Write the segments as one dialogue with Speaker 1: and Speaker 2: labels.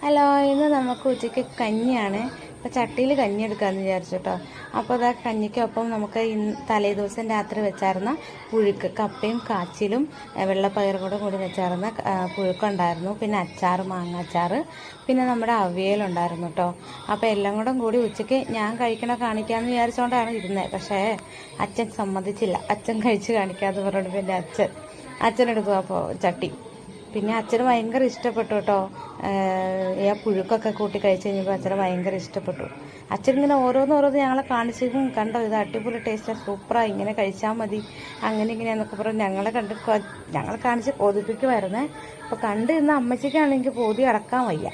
Speaker 1: Hello ഇന്ന് നമുക്ക് ഉച്ചയ്ക്ക് കഞ്ഞിയാണ്. അപ്പോൾ ചട്ടിയിൽ കഞ്ഞി എടുക്കാമെന്ന് വിചാരിച്ചു കേട്ടോ അപ്പോൾ അതാ കഞ്ഞിക്കൊപ്പം നമുക്ക് ഇന്ന് തലേ ദിവസം രാത്രി വെച്ചായിരുന്ന പുഴുക്ക് കപ്പയും കാച്ചിലും വെള്ളപ്പയറും കൂടെ കൂടി വെച്ചായിരുന്ന പുഴുക്കുണ്ടായിരുന്നു. പിന്നെ അച്ചാർ മാങ്ങ അച്ചാർ പിന്നെ നമ്മുടെ അവിയലുണ്ടായിരുന്നു കേട്ടോ അപ്പോൾ എല്ലാം കൂടെ കൂടി ഉച്ചയ്ക്ക് ഞാൻ കഴിക്കണ കാണിക്കാമെന്ന് വിചാരിച്ചുകൊണ്ടാണ് ഇരുന്നത് പക്ഷേ അച്ഛൻ സമ്മതിച്ചില്ല. അച്ഛൻ കഴിച്ച് കാണിക്കാതെ പറഞ്ഞു പിന്നെ അച്ഛൻ അച്ഛനെടുക്കും അപ്പോൾ ചട്ടി. പിന്നെ അച്ഛന് ഭയങ്കര ഇഷ്ടപ്പെട്ടു കേട്ടോ ആ പുഴുക്കൊക്കെ കൂട്ടി കഴിച്ച് കഴിഞ്ഞപ്പോൾ അച്ഛന് ഭയങ്കര ഇഷ്ടപ്പെട്ടു. അച്ഛൻ ഇങ്ങനെ ഓരോന്നോരോന്ന് ഞങ്ങളെ കാണിച്ചും കണ്ടോ ഇത് അടിപൊളി ടേസ്റ്റാണ് സൂപ്പറാണ് ഇങ്ങനെ കഴിച്ചാൽ മതി അങ്ങനെ ഇങ്ങനെയാന്നൊക്കെ പറഞ്ഞ് ഞങ്ങളെ കണ്ട് ഞങ്ങളെ കാണിച്ച് കൊതിപ്പിക്കുമായിരുന്നേ അപ്പോൾ കണ്ട് ഇന്ന് അമ്മച്ചിക്കാണെങ്കിൽ പോതി അടക്കാൻ വയ്യ.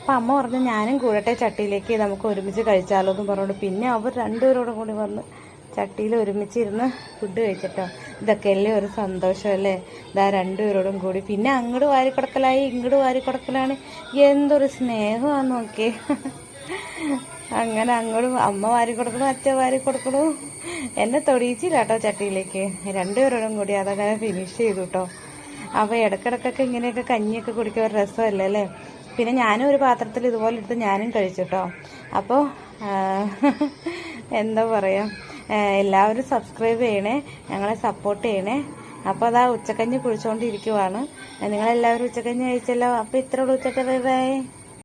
Speaker 1: അപ്പം അമ്മ പറഞ്ഞു ഞാനും കൂടട്ടെ ചട്ടിയിലേക്ക് നമുക്ക് ഒരുമിച്ച് കഴിച്ചാലോ എന്നും പറഞ്ഞുകൊണ്ട് പിന്നെ അവർ രണ്ടുപേരോടും കൂടി വന്ന് ചട്ടിയിൽ ഒരുമിച്ചിരുന്ന് ഫുഡ് കഴിച്ചിട്ടോ. ഇതൊക്കെയല്ലേ ഒരു സന്തോഷമല്ലേ ഇതാ രണ്ടുപേരോടും കൂടി. പിന്നെ അങ്ങോട്ട് വാരിക്കൊടക്കലായി ഇങ്ങോട്ട് വാരിക്കൊടക്കലാണ്. എന്തൊരു സ്നേഹമാണ് നോക്കിയേ. അങ്ങനെ അങ്ങോട്ടും അമ്മ വാരി കൊടുക്കണു അച്ഛൻ വാരി കൊടുക്കണു എന്നെ തൊടിയിച്ചില്ല കേട്ടോ ചട്ടിയിലേക്ക്. രണ്ടുപേരോടും കൂടി അതങ്ങനെ ഫിനിഷ് ചെയ്തു കേട്ടോ അപ്പോൾ ഇടക്കിടക്കൊക്കെ ഇങ്ങനെയൊക്കെ കഞ്ഞിയൊക്കെ കുടിക്കാൻ ഒരു രസമല്ലേ അല്ലേ? പിന്നെ ഞാനും ഒരു പാത്രത്തിൽ ഇതുപോലെ എടുത്ത് ഞാനും കഴിച്ചു കേട്ടോ അപ്പോൾ എന്താ പറയുക എല്ലാവരും സബ്സ്ക്രൈബ് ചെയ്യണേ ഞങ്ങളെ സപ്പോർട്ട് ചെയ്യണേ. അപ്പോൾ അതാ ഉച്ചക്കഞ്ഞ് കുഴിച്ചുകൊണ്ടിരിക്കുവാണ് നിങ്ങളെല്ലാവരും ഉച്ചക്കഞ്ഞ് കഴിച്ചല്ലോ. അപ്പോൾ ഇത്ര ഉള്ളൂ ഉച്ചയ്ക്ക്. Bye bye